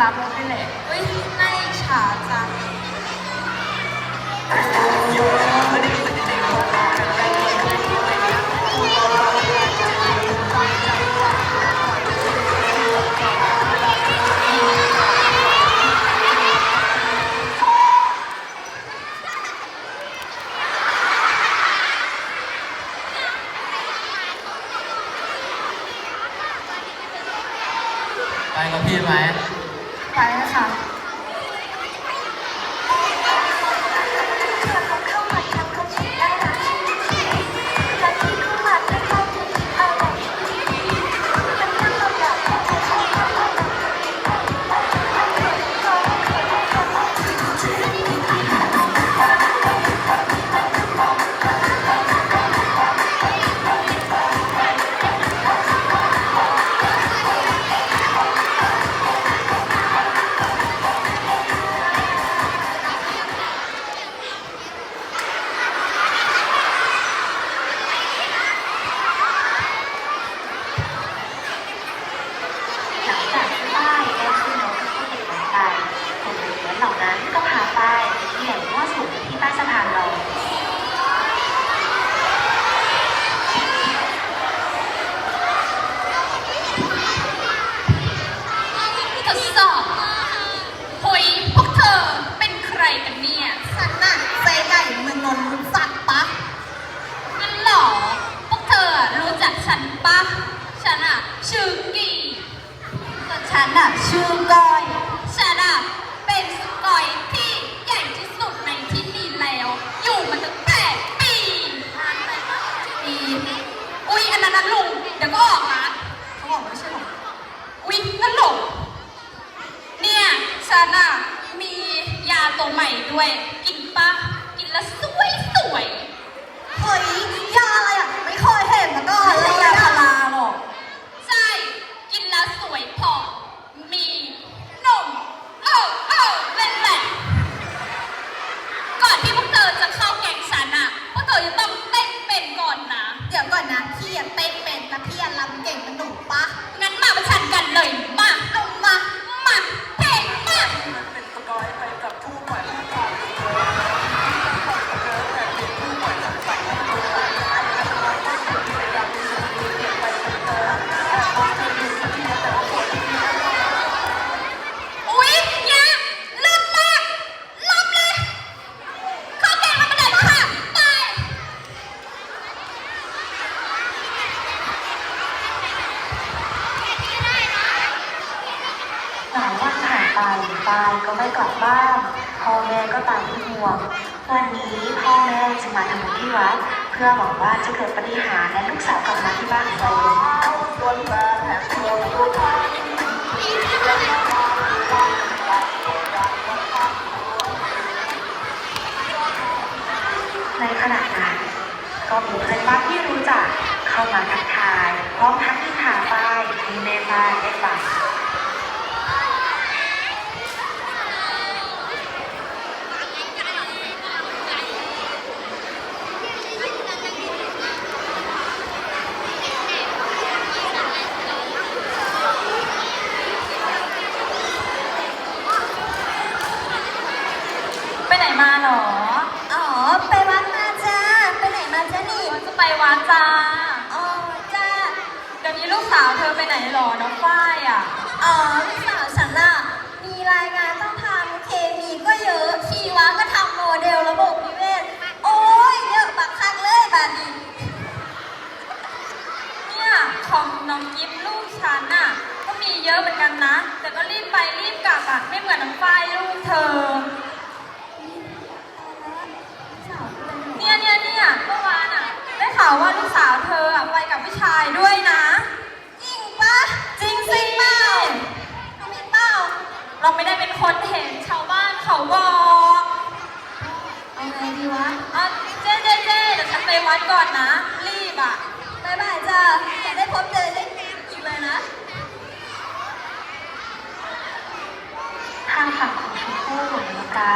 รักด้วยแหละเฮ้ยน่าอิจฉาจังไปกับพี่ไหม ไปน เด็กเล็กเหล่านั้นก็พาป้ายไปที่แหล่งมั่วสุมที่ใต้สะพานลอยทดสอบเฮ้ยพวกเธอเป็นใครกันเนี่ยฉันน่ะเจ๊ใหญ่เมืองนนท์รู้จักปะงั้นเหรอ พวกเธอรู้จักฉันปะฉันอะชื่อกี่แต่ฉันน่ะชื่อก้ ด้วย ห่วง วันนี้พ่อแม่จึงมาทำบุญที่วัดเพื่อหวังว่าจะเกิดปฏิหารและลูกสาวกลับมาที่บ้านเองในขณะนั้นก็มีเพื่อนบ้านที่รู้จักเข้ามาทักทายพร้อมทั้งนิทาป้ายให้แม่บ้านได้ฟัง ไปไหนมาหรอ อ๋อ ไปวัดมาจ้า ไปไหนมาจ้านี่ วาจะไปวัดจ้าอ๋อจ้าเดี๋ยวนี้ลูกสาวเธอไปไหนหรอน้องฝ้ายอะ อ๋อลูกสาวฉันน่ะ เราไม่ได้เป็นคนเห็นชาวบ้านเขาบอกเอาไงดีวะอะเจ๊เจ๊เจ๊เดี๋ยวฉันไปวัดก่อนนะ รีบอะบายบายจ้าจะได้พบเจอได้อีกเลยนะทางฝั่งของชมพู่กับน้ำตา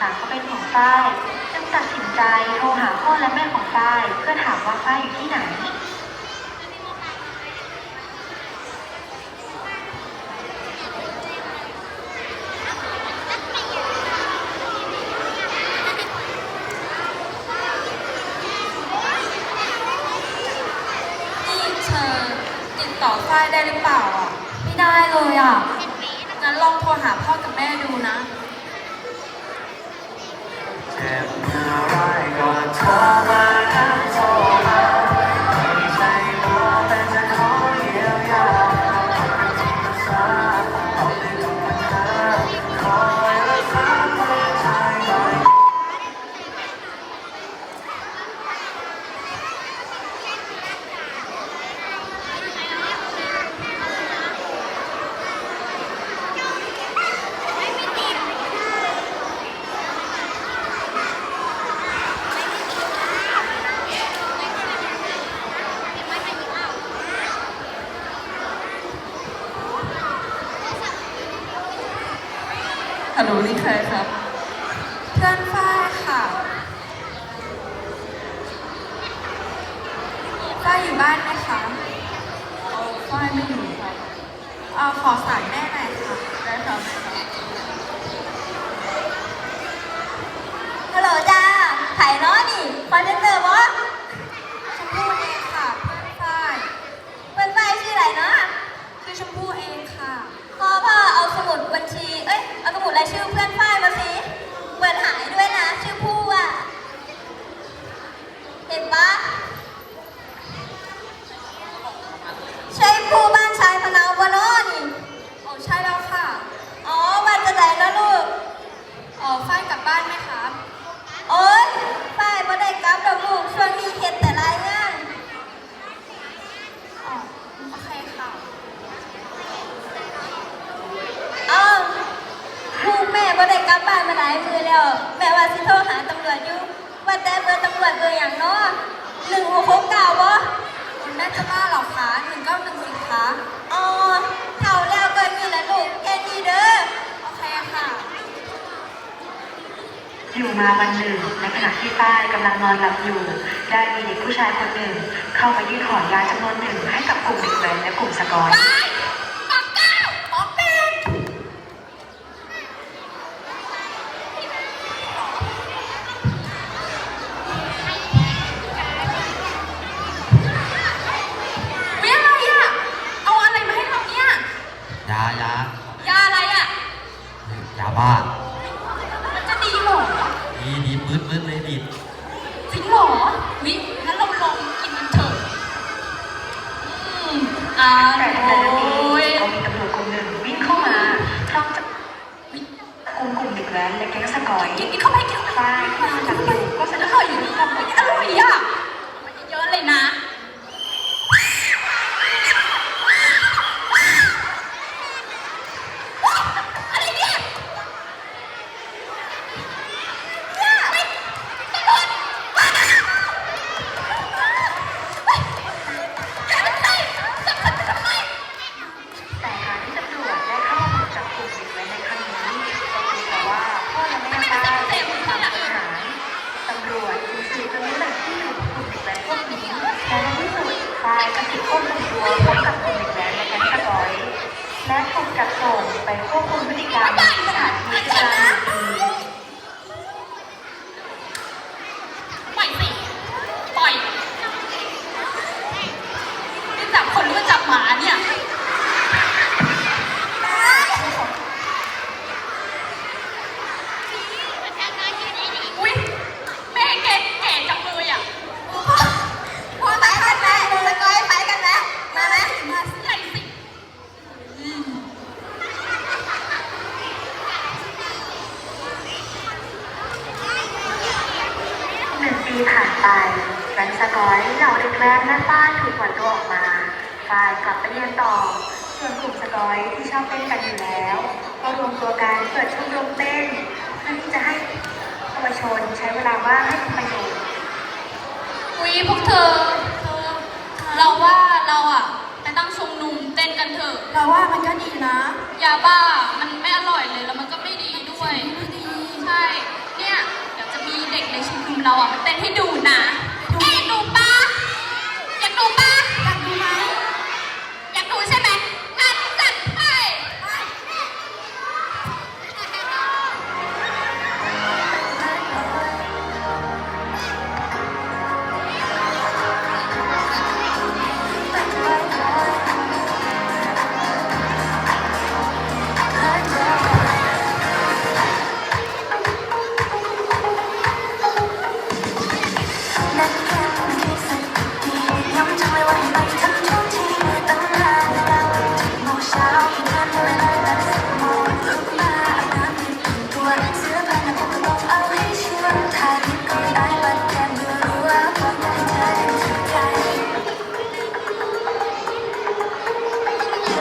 ต่างก็เป็นห่วงฝ้ายจึงตัดสินใจโทรหาพ่อและแม่ของฝ้ายเพื่อถามว่าฝ้ายอยู่ที่ไหน ฝ้ายอยู่บ้านไหมคะเอาฝ้ายไม่อยู่ครับเออขอสายแม่หน่อยค่ะ ได้ครับได้ครับฮัลโหลจ้าไผ่น้อนี่คอนเทนเตอร์บอสชมพู่เองค่ะเพื่อนฝ้ายเพื่อนไฟชื่ออะไรเนาะคือชมพู่เองค่ะ พ่อพ่อเอาสมุดบัญชี เอ้ย เอาสมุดรายชื่อเพื่อนฝ้ายมาสิเปิดหายด้วยนะชื่อผู้อะ เห็นปะใช่ผู้บ้านชายพนาวบนอนี่ อ๋อใช่แล้วค่ะ อ๋อบ้านจะไหนนะลูก อ๋อฝ้ายกลับบ้านไหมคะ โอ๊ยฝ้ายบ่ได้กลับดอกลูก ช่วงนี้เฮ็ดแต่รายงาน อ๋อโอเคค่ะ เอ้าลูกแม่บ่ได้ก ลับบ้านมาหลายมือแล้ว แม่ว่าสิโทรหาตำรวจอยู่ว่าแต่เบอร์ตำรวจเบอร์อย่างเนาะหนึ่งหกหกเก้าบ่คุณแม่จะบ้าเหรอคะหนึ่งเก้าหนึ่งสิคะอ๋อเท่าแล้วก็นี่แหละลูกแค่นี้เด้อโอเคค่ะ อยู่มาวันหนึ่งในขณะที่ป้ายกำลังนอนหลับอยู่ ได้มีเด็กผู้ชายคนหนึ่ง เข้ามายื่นขอยาจำนวนหนึ่งให้กับกลุ่มเด็กแว้นและกลุ่มสกอย ปอกเก้าปอกแปด วิอะไรอะ เอาอะไรมาให้เราเนี่ย ยายายาอะไรอะ ยาบ้า มันจะดีเหรอ ดีดีปื๊ดปื๊ดเลยดีจริงเหรอวิงั้นเราลองกินมันเถอะอืมอ่าแต่ในขณะนั้นเอโอ้ยงก็มีตำรวจคนหนึ่งวิ่งเข้ามาพร้อมจะกลุ่มกลุ่มเด็กแว้นและแก๊งสกอยกินกินเข้าไปกินเข้าไปป้ายที่นอนหลับอยู่ก็สะอดุ้งร่อยอยู่นี่ทำไมอร่อยอะมันเยอะเลยนะ ไปควบคุมพฤติกรรมที่สถานีพิจารณาคดี ปล่อยสิปล่อยนี่จับคนหรือว่าจับหมาเนี่ย อุ้ยแม่แกแก่จังเลยอะ พ่อไปกันไหมสกอยไปกันไหมมาไหม มาใหญ่สิ หนึ่งปีผ่านไปแก๊งสกอยเหล่าเด็กแว้นและป้ายถูกปล่อยตัวออกมาฝ่ายกลับไป เรียนต่อ ส่วนกลุ่มสกอยที่ชอบเต้นกันอยู่แล้ว ก็รวมตัวกันเปิดชมรมเต้นเพื่อที่จะให้เยาวชนใช้เวลาว่างให้เป็นประโยชน์อุ้ยพวกเธอเธอ เราว่าเราอะไปตั้งชุมนุมเต้นกันเถอะเราว่ามันก็ดีนะยาบ้ามันไม่อร่อยเลยแล้วมันก็ไม่ดีด้วยไม่ดีใช่ เนี่ยเดี๋ยวจะมีเด็กในชุมนุมเราอะมาเต้นให้ดูนะเอ๊ะดูปะ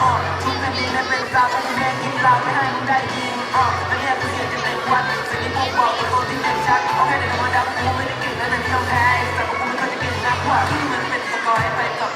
อะทุกนาทีนั้นเป็นเราที่แม่กินเราไม่ให้มึงได้ยินอะและเนี่ยคือเสียงจากในวัดสิ่งที่ผมบอกเป็นตัวที่เด่นชัดเอาให้ในธรรมดากูไม่ได้ก่งและในที่ต้องแพ้แต่ผมไม่เคยจะก่งนักว่าที่มันเป็นสกอร์ไปต่อ